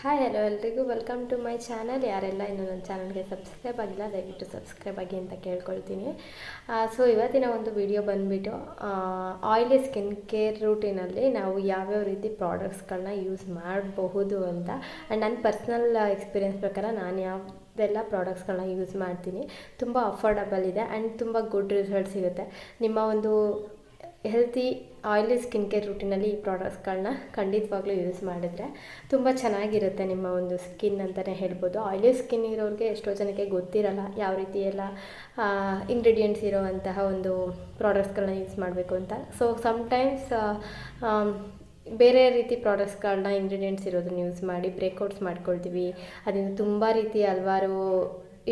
Hi hello ಎಲ್ರಿಗೂ. Welcome to my channel ಯಾರೆಲ್ಲ ಇನ್ನು ನನ್ನ ಚಾನಲ್ಗೆ ಸಬ್ಸ್ಕ್ರೈಬ್ ಆಗಿಲ್ಲ, ದಯವಿಟ್ಟು ಸಬ್ಸ್ಕ್ರೈಬ್ ಆಗಿ ಅಂತ ಕೇಳ್ಕೊಳ್ತೀನಿ. ಸೊ ಇವತ್ತಿನ ಒಂದು ವಿಡಿಯೋ ಬಂದುಬಿಟ್ಟು ಆಯಿಲಿ ಸ್ಕಿನ್ ಕೇರ್ ರೂಟೀನಲ್ಲಿ ನಾವು ಯಾವ್ಯಾವ ರೀತಿ ಪ್ರಾಡಕ್ಟ್ಸ್ಗಳನ್ನ ಯೂಸ್ ಮಾಡಬಹುದು ಅಂತ ಆ್ಯಂಡ್ ನನ್ನ ಪರ್ಸ್ನಲ್ ಎಕ್ಸ್ಪೀರಿಯನ್ಸ್ ಪ್ರಕಾರ ನಾನು ಯಾವ್ದೆಲ್ಲ ಪ್ರಾಡಕ್ಟ್ಸ್ಗಳನ್ನ ಯೂಸ್ ಮಾಡ್ತೀನಿ. ತುಂಬ ಅಫೋರ್ಡಬಲ್ ಇದೆ ಆ್ಯಂಡ್ ತುಂಬ ಗುಡ್ ರಿಸಲ್ಟ್ ಸಿಗುತ್ತೆ. ನಿಮ್ಮ ಒಂದು ಹೆಲ್ತಿ ಆಯಿಲಿ ಸ್ಕಿನ್ ಕೇರ್ ರೂಟೀನಲ್ಲಿ ಈ ಪ್ರಾಡಕ್ಟ್ಸ್ಗಳನ್ನ ಖಂಡಿತವಾಗ್ಲೂ ಯೂಸ್ ಮಾಡಿದರೆ ತುಂಬ ಚೆನ್ನಾಗಿರುತ್ತೆ ನಿಮ್ಮ ಒಂದು ಸ್ಕಿನ್ ಅಂತಲೇ ಹೇಳ್ಬೋದು. ಆಯಿಲಿ ಸ್ಕಿನ್ ಇರೋರಿಗೆ ಎಷ್ಟೋ ಜನಕ್ಕೆ ಗೊತ್ತಿರಲ್ಲ ಯಾವ ರೀತಿ ಎಲ್ಲ ಇಂಗ್ರೀಡಿಯೆಂಟ್ಸ್ ಇರೋವಂತಹ ಒಂದು ಪ್ರಾಡಕ್ಟ್ಸ್ಗಳನ್ನ ಯೂಸ್ ಮಾಡಬೇಕು ಅಂತ. ಸೊ ಸಮ್ಟೈಮ್ಸ್ ಬೇರೆ ರೀತಿ ಪ್ರಾಡಕ್ಟ್ಸ್ಗಳನ್ನ ಇಂಗ್ರೀಡಿಯೆಂಟ್ಸ್ ಇರೋದನ್ನ ಯೂಸ್ ಮಾಡಿ ಬ್ರೇಕ್ಔಟ್ಸ್ ಮಾಡ್ಕೊಳ್ತೀವಿ. ಅದರಿಂದ ತುಂಬ ರೀತಿ ಹಲವಾರು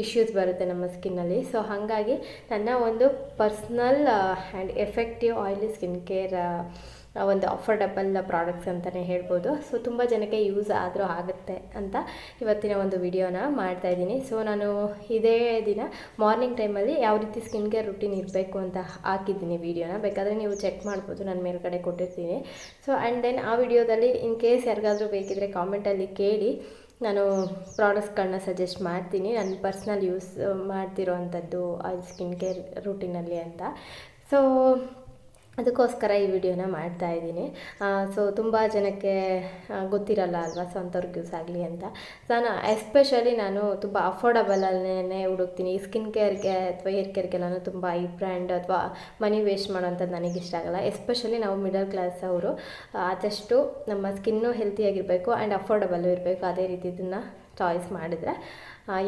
ಇಶ್ಯೂಸ್ ಬರುತ್ತೆ ನಮ್ಮ ಸ್ಕಿನ್ನಲ್ಲಿ. ಸೊ ಹಾಗಾಗಿ ನನ್ನ ಒಂದು personal and effective oily skin care ಒಂದು ಅಫೋರ್ಡಬಲ್ ಪ್ರಾಡಕ್ಟ್ಸ್ ಅಂತಲೇ ಹೇಳ್ಬೋದು. ಸೊ ತುಂಬ ಜನಕ್ಕೆ ಯೂಸ್ ಆದರೂ ಆಗುತ್ತೆ ಅಂತ ಇವತ್ತಿನ ಒಂದು ವಿಡಿಯೋನ ಮಾಡ್ತಾಯಿದ್ದೀನಿ ಸೊ ನಾನು ಇದೇ ದಿನ ಮಾರ್ನಿಂಗ್ ಟೈಮಲ್ಲಿ ಯಾವ ರೀತಿ ಸ್ಕಿನ್ ಕೇರ್ ರುಟೀನ್ ಇರಬೇಕು ಅಂತ ಹಾಕಿದ್ದೀನಿ ವಿಡಿಯೋನ ಬೇಕಾದರೆ ನೀವು ಚೆಕ್ ಮಾಡ್ಬೋದು, ನಾನು ಮೇಲ್ಗಡೆ ಕೊಟ್ಟಿರ್ತೀನಿ. ಸೊ ಆ್ಯಂಡ್ ದೆನ್ ಆ ವಿಡಿಯೋದಲ್ಲಿ ಇನ್ ಕೇಸ್ ಯಾರಿಗಾದರೂ ಬೇಕಿದ್ದರೆ ಕಾಮೆಂಟಲ್ಲಿ ಕೇಳಿ. ನಾನು ಪ್ರಾಡಕ್ಟ್ಸ್ಗಳನ್ನ ಸಜೆಸ್ಟ್ ಮಾಡ್ತೀನಿ. ನನ್ನ ಪರ್ಸ್ನಲ್ ಯೂಸ್ ಮಾಡ್ತಿರೋ ಅಂಥದ್ದು ಆಯಿಲ್ ಸ್ಕಿನ್ ಕೇರ್ ರೂಟೀನಲ್ಲಿ ಅಂತ. ಸೊ ಅದಕ್ಕೋಸ್ಕರ ಈ ವಿಡಿಯೋನ ಮಾಡ್ತಾ ಇದ್ದೀನಿ. ಸೊ ತುಂಬ ಜನಕ್ಕೆ ಗೊತ್ತಿರಲ್ಲ ಅಲ್ವಾ ಸೊ ಅಂಥವ್ರಿಗೆ ಯೂಸ್ ಆಗಲಿ ಅಂತ. ನಾನು ಎಸ್ಪೆಷಲಿ ನಾನು ತುಂಬ ಅಫೋರ್ಡಬಲಲ್ಲೇ ಹುಡುಕ್ತೀನಿ. ಈ ಸ್ಕಿನ್ ಕೇರ್ಗೆ ಅಥವಾ ಹೇರ್ ಕೇರ್ಗೆಲ್ಲನೂ ತುಂಬ ಈ ಬ್ರ್ಯಾಂಡ್ ಅಥವಾ ಮನಿ ವೇಸ್ಟ್ ಮಾಡೋವಂಥದ್ದು ನನಗೆ ಇಷ್ಟ ಆಗಲ್ಲ. ಎಸ್ಪೆಷಲಿ ನಾವು ಮಿಡಲ್ ಕ್ಲಾಸ್ ಅವರು ಆದಷ್ಟು ನಮ್ಮ ಸ್ಕಿನ್ನು ಹೆಲ್ತಿಯಾಗಿರಬೇಕು ಆ್ಯಂಡ್ ಅಫೋರ್ಡಬಲ್ಲು ಇರಬೇಕು. ಅದೇ ರೀತಿ ಇದನ್ನು ಚಾಯ್ಸ್ ಮಾಡಿದರೆ.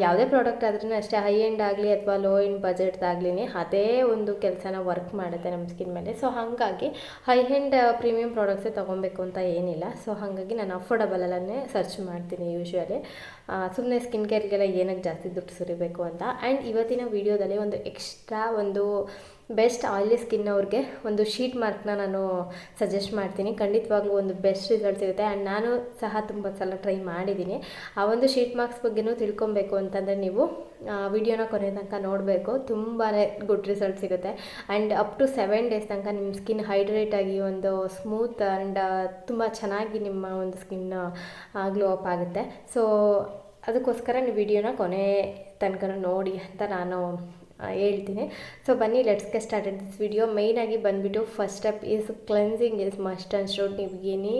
ಯಾವುದೇ ಪ್ರಾಡಕ್ಟ್ ಆದ್ರೂ ಅಷ್ಟೇ ಹೈ ಎಂಡ್ ಆಗಲಿ ಅಥವಾ ಲೋ ಎಂಡ್ ಬಜೆಟ್ದಾಗ್ಲಿ ಅದೇ ಒಂದು ಕೆಲಸನ ವರ್ಕ್ ಮಾಡುತ್ತೆ ನಮ್ಮ ಸ್ಕಿನ್ ಮೇಲೆ. ಸೊ ಹಾಗಾಗಿ ಹೈ ಎಂಡ್ ಪ್ರೀಮಿಯಂ ಪ್ರಾಡಕ್ಟ್ಸೇ ತೊಗೊಬೇಕು ಅಂತ ಏನಿಲ್ಲ. ಸೊ ಹಾಗಾಗಿ ನಾನು ಅಫೋರ್ಡಬಲಲ್ಲೇ ಸರ್ಚ್ ಮಾಡ್ತೀನಿ ಯೂಶ್ವಲಿ ಸುಮ್ಮನೆ ಸ್ಕಿನ್ ಕೇರ್ಗೆಲ್ಲ ಏನಕ್ಕೆ ಜಾಸ್ತಿ ದುಡ್ಡು ಸುರಿಬೇಕು ಅಂತ. ಆ್ಯಂಡ್ ಇವತ್ತಿನ ವೀಡಿಯೋದಲ್ಲಿ ಒಂದು ಎಕ್ಸ್ಟ್ರಾ ಒಂದು ಬೆಸ್ಟ್ ಆಯಿಲಿ ಸ್ಕಿನ್ ಅವ್ರಿಗೆ ಒಂದು ಶೀಟ್ ಮಾರ್ಕ್ನ ನಾನು ಸಜೆಸ್ಟ್ ಮಾಡ್ತೀನಿ. ಖಂಡಿತವಾಗ್ಲೂ ಒಂದು ಬೆಸ್ಟ್ ರಿಸಲ್ಟ್ ಸಿಗುತ್ತೆ ಆ್ಯಂಡ್ ನಾನು ಸಹ ತುಂಬ ಸಲ ಟ್ರೈ ಮಾಡಿದ್ದೀನಿ. ಆ ಒಂದು ಶೀಟ್ ಮಾರ್ಕ್ಸ್ ಬಗ್ಗೆನೂ ತಿಳ್ಕೊಬೇಕು ಅಂತಂದರೆ ನೀವು ವಿಡಿಯೋನ ಕೊನೆ ತನಕ ನೋಡಬೇಕು. ತುಂಬಾ ಗುಡ್ ರಿಸಲ್ಟ್ ಸಿಗುತ್ತೆ. And up to seven days ತನಕ ನಿಮ್ಮ ಸ್ಕಿನ್ ಹೈಡ್ರೇಟ್ ಆಗಿ ಒಂದು ಸ್ಮೂತ್ ಆ್ಯಂಡ್ ತುಂಬ ಚೆನ್ನಾಗಿ ನಿಮ್ಮ ಒಂದು ಸ್ಕಿನ್ ಗ್ಲೋ ಅಪ್ ಆಗುತ್ತೆ. ಸೊ, ಅದಕ್ಕೋಸ್ಕರ ನೀವು ವಿಡಿಯೋನ ಕೊನೆ ತನಕ ನೋಡಿ ಅಂತ ನಾನು ಹೇಳ್ತೀನಿ. ಸೊ ಬನ್ನಿ ಲೆಟ್ಸ್ಗೆ ಸ್ಟಾರ್ಟೆಡ್ ದಿಸ್ ವಿಡಿಯೋ ಮೇಯ್ನಾಗಿ ಬಂದುಬಿಟ್ಟು first step is cleansing is must ನೀವು ಏನೇ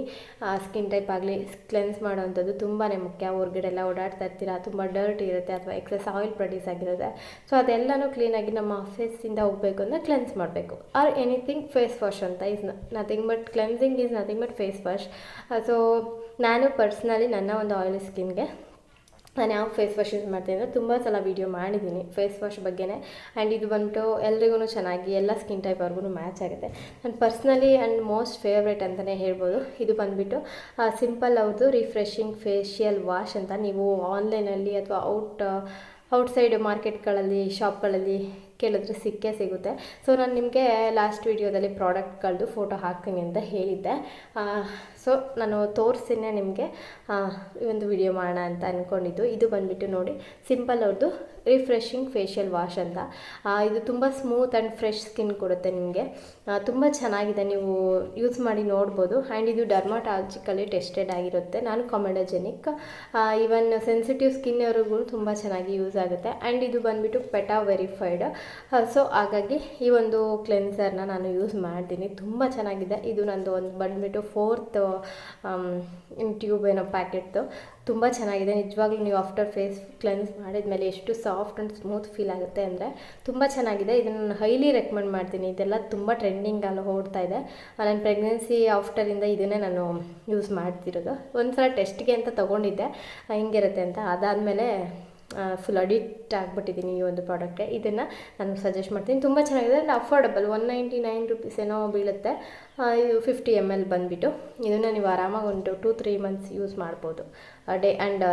ಸ್ಕಿನ್ ಟೈಪ್ ಆಗಲಿ ಕ್ಲೆನ್ಸ್ ಮಾಡೋವಂಥದ್ದು ತುಂಬಾ ಮುಖ್ಯ. ಹೊರಗಡೆ ಎಲ್ಲ ಓಡಾಡ್ತಾ ಇರ್ತೀರಾ, ತುಂಬ ಡರ್ಟ್ ಇರುತ್ತೆ ಅಥವಾ ಎಕ್ಸೆಸ್ ಆಯಿಲ್ ಪ್ರೊಡ್ಯೂಸ್ ಆಗಿರುತ್ತೆ. ಸೊ ಅದೆಲ್ಲನೂ ಕ್ಲೀನಾಗಿ ನಮ್ಮ ಫೇಸಿಂದ ಹೋಗಬೇಕು ಅಂದರೆ ಕ್ಲೆನ್ಸ್ ಮಾಡಬೇಕು. ಆರ್ ಎನಿಥಿಂಗ್ ಫೇಸ್ ವಾಶ್ ಅಂತ is nothing but cleansing is nothing but face wash so ನಾನು ಪರ್ಸ್ನಲಿ ನನ್ನ ಒಂದು ಆಯಿಲ್ ಸ್ಕಿನ್ಗೆ ನಾನು ಯಾವ ಫೇಸ್ ವಾಶ್ ಯೂಸ್ ಮಾಡ್ತೀನಿ ಅಂದರೆ ತುಂಬ ಸಲ ವೀಡಿಯೋ ಮಾಡಿದ್ದೀನಿ ಫೇಸ್ ವಾಶ್ ಬಗ್ಗೆನೇ. ಆ್ಯಂಡ್ ಇದು ಬಂದುಬಿಟ್ಟು ಎಲ್ರಿಗೂ ಚೆನ್ನಾಗಿ, ಎಲ್ಲ ಸ್ಕಿನ್ ಟೈಪ್ ಅವ್ರಿಗೂ ಮ್ಯಾಚ್ ಆಗುತ್ತೆ. ನಾನು ಪರ್ಸ್ನಲಿ ಆ್ಯಂಡ್ ಮೋಸ್ಟ್ ಫೇವ್ರೇಟ್ ಅಂತಲೇ ಹೇಳ್ಬೋದು. ಇದು ಬಂದುಬಿಟ್ಟು ಸಿಂಪಲ್ ಅವ್ರದ್ದು ರಿಫ್ರೆಶಿಂಗ್ ಫೇಶಿಯಲ್ ವಾಶ್ ಅಂತ ನೀವು ಆನ್ಲೈನಲ್ಲಿ ಅಥವಾ ಔಟ್ ಔಟ್ಸೈಡ್ ಮಾರ್ಕೆಟ್ಗಳಲ್ಲಿ ಶಾಪ್ಗಳಲ್ಲಿ ಕೇಳಿದ್ರೆ ಸಿಕ್ಕೇ ಸಿಗುತ್ತೆ. ಸೊ ನಾನು ನಿಮಗೆ ಲಾಸ್ಟ್ ವೀಡಿಯೋದಲ್ಲಿ ಪ್ರಾಡಕ್ಟ್ಗಳದ್ದು ಫೋಟೋ ಹಾಕ್ತೀನಿ ಅಂತ ಹೇಳಿದ್ದೆ. ಸೊ ನಾನು ತೋರಿಸಿನೇ ನಿಮಗೆ ಒಂದು ವಿಡಿಯೋ ಮಾಡೋಣ ಅಂತ ಅಂದ್ಕೊಂಡಿದ್ದು ಇದು ಬಂದುಬಿಟ್ಟು ನೋಡಿ ಸಿಂಪಲ್ ಅವ್ರದ್ದು ರಿಫ್ರೆಶಿಂಗ್ ಫೇಶಿಯಲ್ ವಾಶ್ ಅಂತ. ಇದು ತುಂಬ ಸ್ಮೂತ್ ಆ್ಯಂಡ್ ಫ್ರೆಶ್ ಸ್ಕಿನ್ ಕೊಡುತ್ತೆ ನಿಮಗೆ. ತುಂಬ ಚೆನ್ನಾಗಿದೆ. ನೀವು ಯೂಸ್ ಮಾಡಿ ನೋಡ್ಬೋದು. ಆ್ಯಂಡ್ ಇದು ಡರ್ಮಾಟಾಲಜಿಕಲಿ ಟೆಸ್ಟೆಡ್ ಆಗಿರುತ್ತೆ. ನಾನು ಕಾಮೆಡೋಜೆನಿಕ್ ಈವನ್ ಸೆನ್ಸಿಟಿವ್ ಸ್ಕಿನ್ ಅವ್ರಿಗೂ ತುಂಬ ಚೆನ್ನಾಗಿ ಯೂಸ್ ಆಗುತ್ತೆ. ಆ್ಯಂಡ್ ಇದು ಬಂದುಬಿಟ್ಟು ಪೆಟಾ ವೆರಿಫೈಡ್ ಸೊ ಹಾಗಾಗಿ ಈ ಒಂದು ಕ್ಲೆನ್ಸರ್ನ ನಾನು ಯೂಸ್ ಮಾಡ್ತೀನಿ. ತುಂಬ ಚೆನ್ನಾಗಿದೆ. ಇದು ನಂದು ಒಂದು ಬಂದುಬಿಟ್ಟು ಫೋರ್ತ್ ಟ್ಯೂಬ್ ಏನೋ ಪ್ಯಾಕೆಟ್ದು ತುಂಬ ಚೆನ್ನಾಗಿದೆ. ನಿಜವಾಗ್ಲೂ ನೀವು ಆಫ್ಟರ್ ಫೇಸ್ ಕ್ಲೆನ್ಸ್ ಮಾಡಿದ್ಮೇಲೆ ಎಷ್ಟು ಸಾಫ್ಟ್ ಆ್ಯಂಡ್ ಸ್ಮೂತ್ ಫೀಲ್ ಆಗುತ್ತೆ ಅಂದರೆ ತುಂಬ ಚೆನ್ನಾಗಿದೆ. ಇದನ್ನು ನಾನು ಹೈಲಿ ರೆಕಮೆಂಡ್ ಮಾಡ್ತೀನಿ. ಇದೆಲ್ಲ ತುಂಬ ಟ್ರೆಂಡಿಂಗಲ್ಲಿ ಓಡ್ತಾ ಇದೆ. ನನ್ನ ಪ್ರೆಗ್ನೆನ್ಸಿ ಆಫ್ಟರಿಂದ ಇದನ್ನೇ ನಾನು ಯೂಸ್ ಮಾಡ್ತಿರೋದು. ಒಂದು ಸಲ ಟೆಸ್ಟ್ಗೆ ಅಂತ ತೊಗೊಂಡಿದ್ದೆ. ಹಿಂಗಿರುತ್ತೆ ಅಂತ. ಅದಾದಮೇಲೆ ಫುಲ್ ಅಡಿಕ್ಟ್ ಆಗಿಬಿಟ್ಟಿದ್ದೀನಿ ಈ ಒಂದು ಪ್ರಾಡಕ್ಟ್ಗೆ ಇದನ್ನು ನಾನು ಸಜೆಸ್ಟ್ ಮಾಡ್ತೀನಿ. ತುಂಬ ಚೆನ್ನಾಗಿದೆ. And affordable one ninety nine rupees ಏನೋ ಬೀಳುತ್ತೆ. ಇದು ಫಿಫ್ಟಿ ಎಂ ಎಲ್ ಬಂದುಬಿಟ್ಟು ಇದನ್ನು ನೀವು ಆರಾಮಾಗಿ ಒಂದು ಟೂ ತ್ರೀ ಮಂತ್ಸ್ ಯೂಸ್ ಮಾಡ್ಬೋದು. ಡೇ ಆ್ಯಂಡ್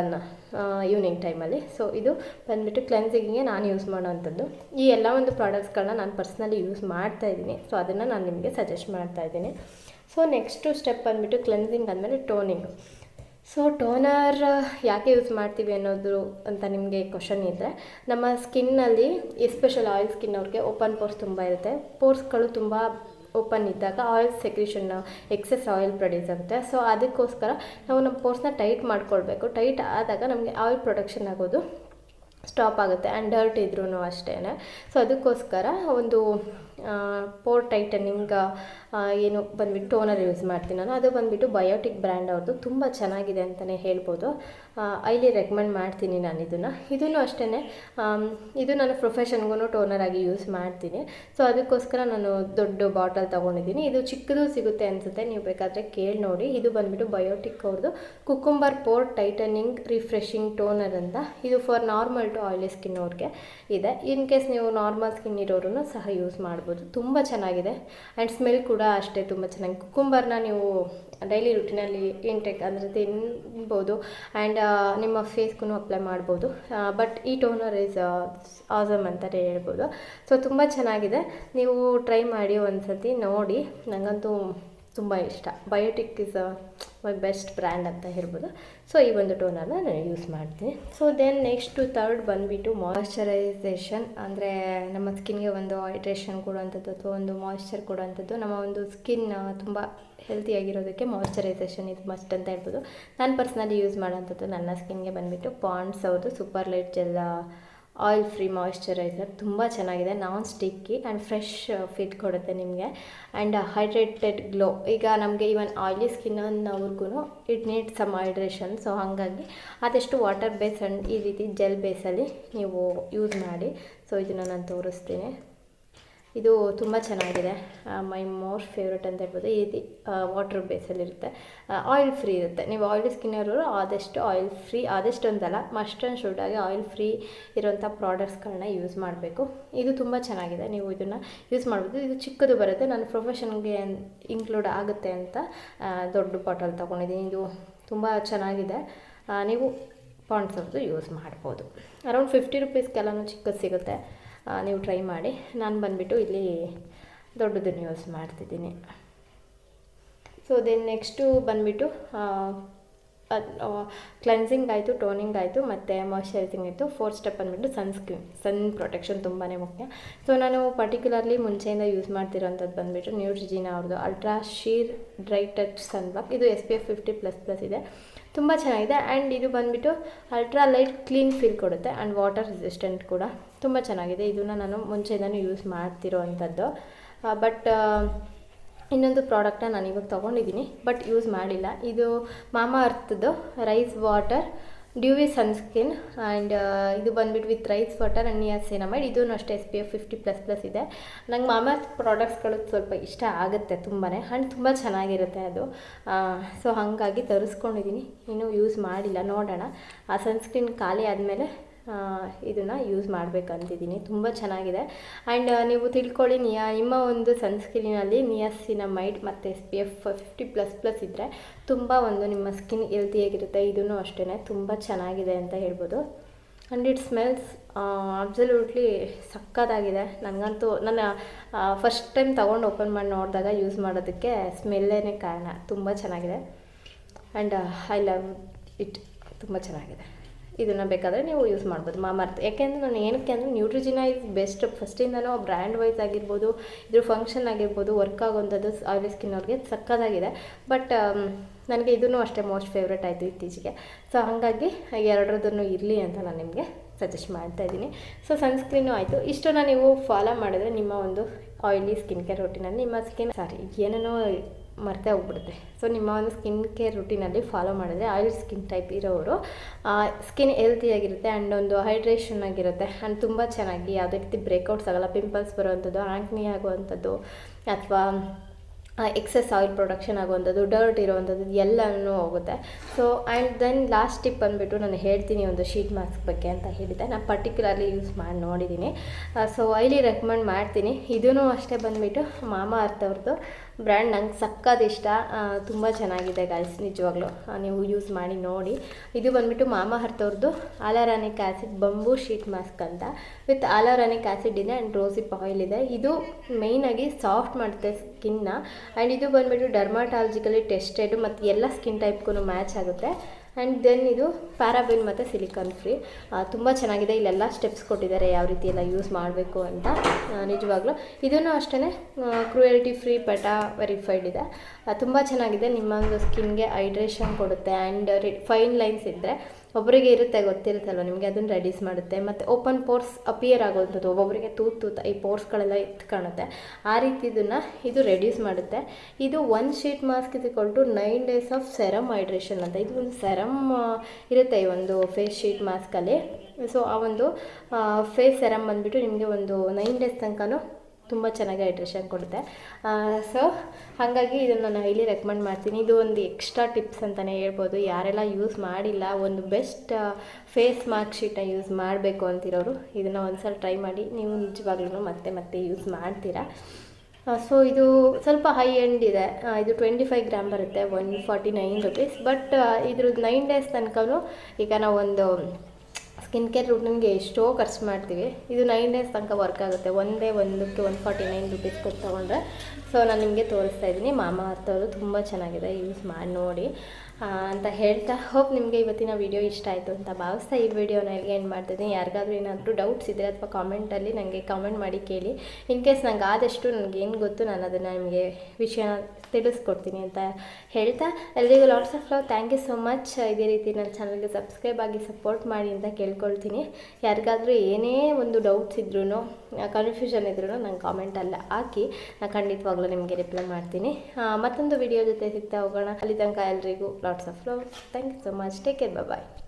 ಈವ್ನಿಂಗ್ ಟೈಮಲ್ಲಿ ಸೊ ಇದು ಬಂದುಬಿಟ್ಟು ಕ್ಲೆನ್ಸಿಂಗಿಗೆ ನಾನು ಯೂಸ್ ಮಾಡೋವಂಥದ್ದು ಈ ಎಲ್ಲ ಒಂದು ಪ್ರಾಡಕ್ಟ್ಸ್ಗಳನ್ನ ನಾನು ಪರ್ಸ್ನಲಿ ಯೂಸ್ ಮಾಡ್ತಾ ಇದ್ದೀನಿ ಸೊ ಅದನ್ನು ನಾನು ನಿಮಗೆ ಸಜೆಸ್ಟ್ ಮಾಡ್ತಾ ಇದ್ದೀನಿ ಸೊ ನೆಕ್ಸ್ಟು ಸ್ಟೆಪ್ ಬಂದುಬಿಟ್ಟು ಕ್ಲೆನ್ಸಿಂಗ್ ಅಂದಮೇಲೆ ಟೋನಿಂಗ್ ಸೊ ಟೋನರ್ ಯಾಕೆ ಯೂಸ್ ಮಾಡ್ತೀವಿ ಅನ್ನೋದು ಅಂತ ನಿಮಗೆ ಕ್ವಶನ್ ಇದ್ದರೆ ನಮ್ಮ ಸ್ಕಿನ್ನಲ್ಲಿ ಎಸ್ಪೆಷಲ್ ಆಯಿಲ್ ಸ್ಕಿನ್ ಅವ್ರಿಗೆ ಓಪನ್ ಪೋರ್ಸ್ ತುಂಬ ಇರುತ್ತೆ. ಪೋರ್ಸ್ಗಳು ತುಂಬ ಓಪನ್ ಇದ್ದಾಗ oil secretion excess oil produce ಆಗುತ್ತೆ. ಸೊ ಅದಕ್ಕೋಸ್ಕರ ನಾವು ನಮ್ಮ ಪೋರ್ಸ್ನ ಟೈಟ್ ಮಾಡ್ಕೊಳ್ಬೇಕು. ಟೈಟ್ ಆದಾಗ ನಮಗೆ ಆಯಿಲ್ ಪ್ರೊಡಕ್ಷನ್ ಆಗೋದು ಸ್ಟಾಪ್ ಆಗುತ್ತೆ. ಆ್ಯಂಡ್ ಡರ್ಟ್ ಇದ್ರೂ ಅಷ್ಟೇ ಸೊ ಅದಕ್ಕೋಸ್ಕರ ಒಂದು ಪೋರ್ ಟೈಟನಿಂಗ್ ಏನು ಬಂದ್ಬಿಟ್ಟು ಟೋನರ್ ಯೂಸ್ ಮಾಡ್ತೀನಿ ನಾನು. ಅದು ಬಂದುಬಿಟ್ಟು ಬಯೋಟಿಕ್ ಬ್ರ್ಯಾಂಡ್ ಅವ್ರದ್ದು ತುಂಬ ಚೆನ್ನಾಗಿದೆ ಅಂತಲೇ ಹೇಳ್ಬೋದು. ಐಲಿ ರೆಕಮೆಂಡ್ ಮಾಡ್ತೀನಿ ನಾನು ಇದನ್ನು. ಇದನ್ನು ಅಷ್ಟೇ ಇದು ನಾನು ಪ್ರೊಫೆಷನ್ಗೂ ಟೋನರ್ ಆಗಿ ಯೂಸ್ ಮಾಡ್ತೀನಿ. ಸೊ ಅದಕ್ಕೋಸ್ಕರ ನಾನು ದೊಡ್ಡ ಬಾಟಲ್ ತೊಗೊಂಡಿದ್ದೀನಿ. ಇದು ಚಿಕ್ಕದು ಸಿಗುತ್ತೆ ಅನಿಸುತ್ತೆ, ನೀವು ಬೇಕಾದರೆ ಕೇಳಿ ನೋಡಿ. ಇದು ಬಂದುಬಿಟ್ಟು ಬಯೋಟಿಕ್ ಅವ್ರದ್ದು cucumber pore tightening refreshing toner ಅಂತ. ಇದು for normal to oily skin ಅವ್ರಿಗೆ ಇದೆ. ಇನ್ ಕೇಸ್ ನೀವು ನಾರ್ಮಲ್ ಸ್ಕಿನ್ ಇರೋರು ಸಹ ಯೂಸ್ ಮಾಡ್ಬೋದು. ತುಂಬ ಚೆನ್ನಾಗಿದೆ. ಆ್ಯಂಡ್ ಸ್ಮೆಲ್ ಕೂಡ ಅಷ್ಟೇ ತುಂಬ ಚೆನ್ನಾಗಿ. ಕುಕುಂಬರ್ನ ನೀವು ಡೈಲಿ ರುಟೀನಲ್ಲಿ ಇಂಟೆಕ್ ಅಂದರೆ ತಿನ್ಬೋದು. ಆ್ಯಂಡ್ ನಿಮ್ಮ ಫೇಸ್ಗೂ ಅಪ್ಲೈ ಮಾಡ್ಬೋದು. ಬಟ್ ಈ ಟೋನರ್ ಈಸ್ ಆಸಮ್ ಅಂತಲೇ ಹೇಳ್ಬೋದು. ಸೊ ತುಂಬ ಚೆನ್ನಾಗಿದೆ. ನೀವು ಟ್ರೈ ಮಾಡಿ ಒಂದು ಸತಿ ನೋಡಿ. ನನಗಂತೂ ತುಂಬ ಇಷ್ಟ. Biotique is my best brand ಅಂತ ಹೇಳ್ಬೋದು. ಸೊ ಈ ಒಂದು ಟೋನರ್ನ ನಾನು ಯೂಸ್ ಮಾಡ್ತೀನಿ. ಸೊ ದೆನ್ ನೆಕ್ಸ್ಟು ತರ್ಡ್ ಬಂದುಬಿಟ್ಟು ಮಾಯಶ್ಚರೈಸೇಷನ್ ಅಂದರೆ ನಮ್ಮ ಸ್ಕಿನ್ಗೆ ಒಂದು ಹೈಡ್ರೇಷನ್ ಕೊಡುವಂಥದ್ದು ಅಥವಾ ಒಂದು ಮಾಯಶ್ಚರ್ ಕೊಡುವಂಥದ್ದು. ನಮ್ಮ ಒಂದು ಸ್ಕಿನ್ ತುಂಬ ಹೆಲ್ತಿಯಾಗಿರೋದಕ್ಕೆ ಮಾಯಶ್ಚರೈಸೇಷನ್ ಇದು ಮಸ್ಟ್ ಅಂತ ಹೇಳ್ಬೋದು. ನಾನು ಪರ್ಸ್ನಲಿ ಯೂಸ್ ಮಾಡೋಂಥದ್ದು ನನ್ನ ಸ್ಕಿನ್ಗೆ ಬಂದುಬಿಟ್ಟು ಪಾಂಡ್ಸ್ ಅವ್ರದ್ದು ಸೂಪರ್ ಲೈಟ್ ಜೆಲ್ಲ ಆಯಿಲ್ ಫ್ರೀ ಮಾಯಿಶ್ಚರೈಸರ್ ತುಂಬ ಚೆನ್ನಾಗಿದೆ, non sticky and fresh fit ಕೊಡುತ್ತೆ ನಿಮಗೆ. ಆ್ಯಂಡ್ ಹೈಡ್ರೇಟೆಡ್ ಗ್ಲೋ, ಈಗ ನಮಗೆ even oily skin ಅನ್ನೋರ್ಗು it need some hydration, so ಹಾಗಾಗಿ ಆದಷ್ಟು ವಾಟರ್ ಬೇಸ್ ಆ್ಯಂಡ್ ಈ ರೀತಿ ಜೆಲ್ ಬೇಸಲ್ಲಿ ನೀವು ಯೂಸ್ ಮಾಡಿ. ಸೊ ಇದನ್ನು ನಾನು ತೋರಿಸ್ತೀನಿ. ಇದು ತುಂಬ ಚೆನ್ನಾಗಿದೆ. ಮೈ ಮೋರ್ ಫೇವ್ರೆಟ್ ಅಂತ ಹೇಳ್ಬೋದು. ಈ ರೀತಿ ವಾಟರ್ ಬೇಸಲ್ಲಿರುತ್ತೆ ಆಯಿಲ್ ಫ್ರೀ ಇರುತ್ತೆ. ನೀವು ಆಯಿಲ್ ಸ್ಕಿನ್ ಇರೋರು ಆದಷ್ಟು ಆಯಿಲ್ ಫ್ರೀ ಆದಷ್ಟು ಅಂತಲ್ಲ ಮಸ್ಟ್ ಆ್ಯಂಡ್ ಶುಡ್ಡಾಗಿ ಆಯಿಲ್ ಫ್ರೀ ಇರೋಂಥ ಪ್ರಾಡಕ್ಟ್ಸ್ಗಳನ್ನ ಯೂಸ್ ಮಾಡಬೇಕು. ಇದು ತುಂಬ ಚೆನ್ನಾಗಿದೆ. ನೀವು ಇದನ್ನು ಯೂಸ್ ಮಾಡ್ಬೋದು. ಇದು ಚಿಕ್ಕದು ಬರುತ್ತೆ. ನಾನು ಪ್ರೊಫೆಷನ್ಗೆ ಇನ್ಕ್ಲೂಡ್ ಆಗುತ್ತೆ ಅಂತ ದೊಡ್ಡ ಬಾಟಲ್ ತೊಗೊಂಡಿದ್ದೀನಿ. ಇದು ತುಂಬ ಚೆನ್ನಾಗಿದೆ. ನೀವು ಪಾಂಡ್ಸ್ ಅವ್ರದ್ದು ಯೂಸ್ ಮಾಡ್ಬೋದು. ಅರೌಂಡ್ ಫಿಫ್ಟಿ ರುಪೀಸ್ಗೆಲ್ಲನೂ ಚಿಕ್ಕದು ಸಿಗುತ್ತೆ. ನೀವು ಟ್ರೈ ಮಾಡಿ. ನಾನು ಬಂದುಬಿಟ್ಟು ಇಲ್ಲಿ ದೊಡ್ಡದನ್ನು ಯೂಸ್ ಮಾಡ್ತಿದ್ದೀನಿ. ಸೊ ದೆನ್ ನೆಕ್ಸ್ಟು ಬಂದುಬಿಟ್ಟು ಕ್ಲೆನ್ಸಿಂಗ್ ಆಯಿತು ಟೋನಿಂಗ್ ಆಯಿತು, ಮತ್ತು ಮಾಯ್ಶ್ಚರೈಸಿಂಗ್ ಆಯಿತು ಫೋರ್ ಸ್ಟೆಪ್ ಬಂದುಬಿಟ್ಟು ಸನ್ಸ್ಕ್ರೀನ್ ಸನ್ ಪ್ರೊಟೆಕ್ಷನ್ ತುಂಬಾ ಮುಖ್ಯ. ಸೊ ನಾನು ಪರ್ಟಿಕ್ಯುಲರ್ಲಿ ಮುಂಚೆಯಿಂದ ಯೂಸ್ ಮಾಡ್ತಿರೋಂಥದ್ದು ಬಂದುಬಿಟ್ಟು ನ್ಯೂಟ್ರಿಜಿನ ಅವ್ರದ್ದು ultra sheer dry touch sun ಇದು S P F fifty plus plus ಇದೆ. ತುಂಬ ಚೆನ್ನಾಗಿದೆ. ಆ್ಯಂಡ್ ಇದು ಬಂದುಬಿಟ್ಟು ಅಲ್ಟ್ರಾ ಲೈಟ್ ಕ್ಲೀನ್ ಫೀಲ್ ಕೊಡುತ್ತೆ. ಆ್ಯಂಡ್ ವಾಟರ್ ರೆಸಿಸ್ಟೆಂಟ್ ಕೂಡ ತುಂಬ ಚೆನ್ನಾಗಿದೆ. ಇದನ್ನು ನಾನು ಮುಂಚೆಯಿಂದನೂ ಯೂಸ್ ಮಾಡ್ತಿರೋ ಅಂಥದ್ದು ಬಟ್ ಇನ್ನೊಂದು ಪ್ರಾಡಕ್ಟನ್ನ ನಾನು ಇವಾಗ ತೊಗೊಂಡಿದ್ದೀನಿ ಬಟ್ ಯೂಸ್ ಮಾಡಿಲ್ಲ. ಇದು ಮಾಮಾ ಅರ್ಥದ್ದು rice water dewy sunscreen and ಇದು ಬಂದ್ಬಿಟ್ಟು with rice water and niacinamide ಇದೂ ಅಷ್ಟೇ S P F fifty plus plus ಇದೆ. ನಂಗೆ ಮಾಮರ್ ಪ್ರಾಡಕ್ಟ್ಸ್ಗಳು ಸ್ವಲ್ಪ ಇಷ್ಟ ಆಗುತ್ತೆ ತುಂಬಾ ಆ್ಯಂಡ್ ತುಂಬ ಚೆನ್ನಾಗಿರುತ್ತೆ ಅದು. ಸೊ ಹಾಗಾಗಿ ತರಿಸ್ಕೊಂಡಿದ್ದೀನಿ ಇನ್ನೂ ಯೂಸ್ ಮಾಡಿಲ್ಲ. ನೋಡೋಣ. ಆ ಸನ್ಸ್ಕ್ರೀನ್ ಖಾಲಿ ಆದಮೇಲೆ ಇದನ್ನು ಯೂಸ್ ಮಾಡಬೇಕಂತಿದ್ದೀನಿ. ತುಂಬ ಚೆನ್ನಾಗಿದೆ. ಆ್ಯಂಡ್ ನೀವು ತಿಳ್ಕೊಳ್ಳಿ ನಿಯಾ, ನಿಮ್ಮ ಒಂದು ಸನ್ಸ್ಕ್ರೀನಲ್ಲಿ ನಿಯಾಸಿನಮೈಡ್ ಮತ್ತು S P F fifty plus plus ಇದ್ದರೆ ತುಂಬ ಒಂದು ನಿಮ್ಮ ಸ್ಕಿನ್ ಹೆಲ್ತಿಯಾಗಿರುತ್ತೆ ಇದೂ ಅಷ್ಟೇ ತುಂಬ ಚೆನ್ನಾಗಿದೆ ಅಂತ ಹೇಳ್ಬೋದು. ಆ್ಯಂಡ್ ಇಟ್ ಸ್ಮೆಲ್ಸ್ ಅಬ್ಸಲ್ಯೂಟ್ಲಿ ಸಕ್ಕತ್ತಾಗಿದೆ. ನನಗಂತೂ ನಾನು ಫಸ್ಟ್ ಟೈಮ್ ತೊಗೊಂಡು ಓಪನ್ ಮಾಡಿ ನೋಡಿದಾಗ ಯೂಸ್ ಮಾಡೋದಕ್ಕೆ ಸ್ಮೆಲ್ಲೇ ಕಾರಣ. ತುಂಬ ಚೆನ್ನಾಗಿದೆ. ಆ್ಯಂಡ್ ಐ ಲವ್ ಇಟ್ ತುಂಬ ಚೆನ್ನಾಗಿದೆ. ಇದನ್ನು ಬೇಕಾದರೆ ನೀವು ಯೂಸ್ ಮಾಡ್ಬೋದು. ಮಾಮರ್ತ್ ಯಾಕೆಂದರೆ ನಾನು ಏನಕ್ಕೆ ಅಂದರೆ ನ್ಯೂಟ್ರಿಜಿನ ಇಸ್ ಬೆಸ್ಟ್ ಫಸ್ಟಿಂದನೂ ಬ್ರ್ಯಾಂಡ್ ವೈಸ್ ಆಗಿರ್ಬೋದು, ಇದ್ರ ಫಂಕ್ಷನ್ ಆಗಿರ್ಬೋದು ವರ್ಕ್ ಆಗೋಂಥದ್ದು ಆಯಿಲಿ ಸ್ಕಿನ್ ಅವ್ರಿಗೆ ಸಕ್ಕತ್ತಾಗಿದೆ. ಬಟ್ ನನಗೆ ಇದೂ ಅಷ್ಟೇ ಮೋಸ್ಟ್ ಫೇವ್ರೇಟ್ ಆಯಿತು ಇತ್ತೀಚೆಗೆ. ಸೊ ಹಾಗಾಗಿ ಎರಡರದನ್ನು ಇರಲಿ ಅಂತ ನಾನು ನಿಮಗೆ ಸಜೆಸ್ಟ್ ಮಾಡ್ತಾ ಇದ್ದೀನಿ. ಸೊ ಸನ್ಸ್ಕ್ರೀನು ಆಯಿತು. ಇಷ್ಟನ್ನು ನೀವು ಫಾಲೋ ಮಾಡಿದ್ರೆ ನಿಮ್ಮ ಒಂದು ಆಯಿಲಿ ಸ್ಕಿನ್ ಕೇರ್ ರೊಟೀನಲ್ಲಿ ನಿಮ್ಮ ಸ್ಕಿನ್ ಸಾರಿ ಏನೇನೋ ಮರ್ತೇ ಹೋಗ್ಬಿಡುತ್ತೆ. ಸೊ ನಿಮ್ಮ ಒಂದು ಸ್ಕಿನ್ ಕೇರ್ ರುಟೀನಲ್ಲಿ ಫಾಲೋ ಮಾಡಿದ್ರೆ ಆಯಿಲ್ ಸ್ಕಿನ್ ಟೈಪ್ ಇರೋರು ಸ್ಕಿನ್ ಹೆಲ್ತಿಯಾಗಿರುತ್ತೆ ಆ್ಯಂಡ್ ಒಂದು ಹೈಡ್ರೇಷನ್ ಆಗಿರುತ್ತೆ ಆ್ಯಂಡ್ ತುಂಬ ಚೆನ್ನಾಗಿ ಯಾವುದೇ ರೀತಿ ಬ್ರೇಕೌಟ್ಸ್ ಆಗಲ್ಲ ಪಿಂಪಲ್ಸ್ ಬರುವಂಥದ್ದು ಆ್ಯಕ್ನಿ ಆಗುವಂಥದ್ದು ಅಥವಾ ಎಕ್ಸೆಸ್ ಆಯಿಲ್ ಪ್ರೊಡಕ್ಷನ್ ಆಗುವಂಥದ್ದು ಡರ್ಟ್ ಇರುವಂಥದ್ದು ಎಲ್ಲನೂ ಹೋಗುತ್ತೆ. So and then last tip ಬಂದುಬಿಟ್ಟು ನಾನು ಹೇಳ್ತೀನಿ ಒಂದು ಶೀಟ್ ಮಾಸ್ಕ್ ಬಗ್ಗೆ ಅಂತ ಹೇಳಿದ್ದೆ. ನಾನು ಪರ್ಟಿಕ್ಯುಲರ್ಲಿ ಯೂಸ್ ಮಾಡಿ ನೋಡಿದ್ದೀನಿ. ಸೊ ಐಲಿ ರೆಕಮೆಂಡ್ ಮಾಡ್ತೀನಿ. ಇದೂ ಅಷ್ಟೇ ಬಂದುಬಿಟ್ಟು ಮಾಮ ಅರ್ಥ ಅವ್ರದ್ದು ಬ್ರ್ಯಾಂಡ್ ನಂಗೆ ಸಕ್ಕದ ಇಷ್ಟ. ತುಂಬ ಚೆನ್ನಾಗಿದೆ ಗಾಯ್ಸ್ ನಿಜವಾಗ್ಲೂ. ನೀವು ಯೂಸ್ ಮಾಡಿ ನೋಡಿ. ಇದು ಬಂದುಬಿಟ್ಟು ಮಾಮ ಹರ್ತವ್ರದ್ದು hyaluronic hyaluronic acid bamboo sheet mask ಅಂತ. ವಿತ್ ಆಲಾರಾನಿಕ್ ಆ್ಯಸಿಡ್ ಇದೆ ಆ್ಯಂಡ್ ರೋಸಿಪ್ ಆಯಿಲ್ ಇದೆ. ಇದು ಮೇಯ್ನಾಗಿ ಸಾಫ್ಟ್ ಮಾಡುತ್ತೆ ಸ್ಕಿನ್ನ ಆ್ಯಂಡ್ ಇದು ಬಂದುಬಿಟ್ಟು ಡರ್ಮಾಟಾಲಜಿಕಲಿ ಟೆಸ್ಟೆಡ್ ಮತ್ತು ಎಲ್ಲ ಸ್ಕಿನ್ ಟೈಪ್ಗೂ ಮ್ಯಾಚ್ ಆಗುತ್ತೆ. ಆ್ಯಂಡ್ ದೆನ್ ಇದು ಪ್ಯಾರಾಬಿನ್ ಮತ್ತು ಸಿಲಿಕಾನ್ ಫ್ರೀ ತುಂಬ ಚೆನ್ನಾಗಿದೆ. ಇಲ್ಲೆಲ್ಲ ಸ್ಟೆಪ್ಸ್ ಕೊಟ್ಟಿದ್ದಾರೆ ಯಾವ ರೀತಿ ಎಲ್ಲ ಯೂಸ್ ಮಾಡಬೇಕು ಅಂತ. ನಿಜವಾಗ್ಲೂ. ಇದನ್ನು ಅಷ್ಟೇ ಕ್ರೂಯಲ್ಟಿ ಫ್ರೀ ಪೆಟಾ ವೆರಿಫೈಡ್ ಇದೆ. ತುಂಬ ಚೆನ್ನಾಗಿದೆ. ನಿಮ್ಮ ಸ್ಕಿನ್ಗೆ ಹೈಡ್ರೇಷನ್ ಕೊಡುತ್ತೆ. ಆ್ಯಂಡ್ ಫೈನ್ ಲೈನ್ಸ್ ಇದ್ದರೆ ಒಬ್ಬರಿಗೆ ಇರುತ್ತೆ ಗೊತ್ತಿರುತ್ತಲ್ವ, ನಿಮಗೆ ಅದನ್ನು ರೆಡ್ಯೂಸ್ ಮಾಡುತ್ತೆ. ಮತ್ತು ಓಪನ್ ಪೋರ್ಸ್ ಅಪಿಯರ್ ಆಗೋವಂಥದ್ದು ಒಬ್ಬೊಬ್ಬರಿಗೆ ತೂತ್ ತೂತ, ಈ ಪೋರ್ಸ್ಗಳೆಲ್ಲ ಎತ್ತು ಕಾಣುತ್ತೆ. ಆ ರೀತಿ ಇದನ್ನು ಇದು ರೆಡ್ಯೂಸ್ ಮಾಡುತ್ತೆ. ಇದು ಒನ್ ಶೀಟ್ ಮಾಸ್ಕ್ ಇದು to nine days of serum hydration ಅಂತ. ಇದು ಒಂದು ಸೆರಮ್ ಇರುತ್ತೆ ಈ ಒಂದು ಫೇಸ್ ಶೀಟ್ ಮಾಸ್ಕಲ್ಲಿ ಸೊ ಆ ಒಂದು ಫೇಸ್ ಸೆರಮ್ ಬಂದುಬಿಟ್ಟು ನಿಮಗೆ ಒಂದು ನೈನ್ ಡೇಸ್ ತನಕನೂ ತುಂಬ ಚೆನ್ನಾಗಿ ಹೈಡ್ರೇಷನ್ ಕೊಡುತ್ತೆ. ಸೊ ಹಾಗಾಗಿ ಇದನ್ನು ನಾನು ಹೈಲಿ ರೆಕಮೆಂಡ್ ಮಾಡ್ತೀನಿ. ಇದು ಒಂದು ಎಕ್ಸ್ಟ್ರಾ ಟಿಪ್ಸ್ ಅಂತಲೇ ಹೇಳ್ಬೋದು. ಯಾರೆಲ್ಲ ಯೂಸ್ ಮಾಡಿಲ್ಲ, ಒಂದು ಬೆಸ್ಟ್ ಫೇಸ್ ಮಾರ್ಕ್ ಶೀಟನ್ನ ಯೂಸ್ ಮಾಡಬೇಕು ಅಂತಿರೋರು, ಇದನ್ನು ಒಂದ್ಸಲ ಟ್ರೈ ಮಾಡಿ. ನೀವು ನಿಜವಾಗ್ಲೂ ಮತ್ತೆ ಮತ್ತೆ ಯೂಸ್ ಮಾಡ್ತೀರಾ. ಸೊ ಇದು ಸ್ವಲ್ಪ ಹೈ ಎಂಡ್ ಇದೆ. ಇದು ಟ್ವೆಂಟಿ ಫೈವ್ ಗ್ರಾಮ್ ಬರುತ್ತೆ one forty nine rupees but ಇದ್ರದ್ದು ನೈನ್ ಡೇಸ್ ತನಕ ಈಗ ನಾವು ಒಂದು ಸ್ಕಿನ್ ಕೇರ್ ರೂಟೀನ್ಗೆ ಎಷ್ಟೋ ಖರ್ಚು ಮಾಡ್ತೀವಿ. ಇದು ನೈನ್ ಡೇಸ್ ತನಕ ವರ್ಕ್ ಆಗುತ್ತೆ. ಒಂದೇ ಒಂದಕ್ಕೆ ಒನ್ ಫಾರ್ಟಿ ನೈನ್ ರುಪೀಸ್ ಕೊಟ್ಟು ತೊಗೊಂಡ್ರೆ. ಸೊ ನಾನು ನಿಮಗೆ ತೋರಿಸ್ತಾ ಇದ್ದೀನಿ. ಮಾಮಾ ಅರ್ಥವರು ತುಂಬ ಚೆನ್ನಾಗಿದೆ. ಯೂಸ್ ಮಾಡಿ ನೋಡಿ. ಅಂತ ಹೇಳ್ತಾ ಹೋಪ್ ನಿಮಗೆ ಇವತ್ತಿನ ವಿಡಿಯೋ ಇಷ್ಟ ಆಯಿತು ಅಂತ ಭಾವಿಸ್ತಾ ಈ ವಿಡಿಯೋನ ನನಗೆ ಏನು ಮಾಡ್ತಿದ್ದೀನಿ. ಯಾರಿಗಾದ್ರೂ ಏನಾದರೂ ಡೌಟ್ಸ್ ಇದ್ದರೆ ಅಥವಾ ಕಾಮೆಂಟಲ್ಲಿ ನನಗೆ ಕಾಮೆಂಟ್ ಮಾಡಿ ಕೇಳಿ. ಇನ್ ಕೇಸ್ ನಂಗೆ ಆದಷ್ಟು ನನಗೆ ಏನು ಗೊತ್ತು ನಾನು ಅದನ್ನು ನಿಮಗೆ ವಿಷಯ ತಿಳಿಸ್ಕೊಡ್ತೀನಿ ಅಂತ ಹೇಳ್ತಾ. ಎಲ್ರಿಗೂ lots of love thank you so much ಇದೇ ರೀತಿ ನನ್ನ ಚಾನಲ್ಗೆ ಸಬ್ಸ್ಕ್ರೈಬ್ ಆಗಿ ಸಪೋರ್ಟ್ ಮಾಡಿ ಅಂತ ಕೇಳ್ಕೊಳ್ತೀನಿ. ಯಾರಿಗಾದರೂ ಏನೇ ಒಂದು ಡೌಟ್ಸ್ ಇದ್ರೂ ಕನ್ಫ್ಯೂಷನ್ ಇದ್ರೂ ನಂಗೆ ಕಾಮೆಂಟಲ್ಲಿ ಹಾಕಿ. ನಾನು ಖಂಡಿತವಾಗ್ಲೂ ನಿಮಗೆ ರಿಪ್ಲೈ ಮಾಡ್ತೀನಿ. ಮತ್ತೊಂದು ವಿಡಿಯೋ ಜೊತೆ ಸಿಗ್ತಾ ಹೋಗೋಣ. ಅಲ್ಲಿ ತನಕ ಎಲ್ರಿಗೂ lots of love. Thank you so much. Take care. Bye bye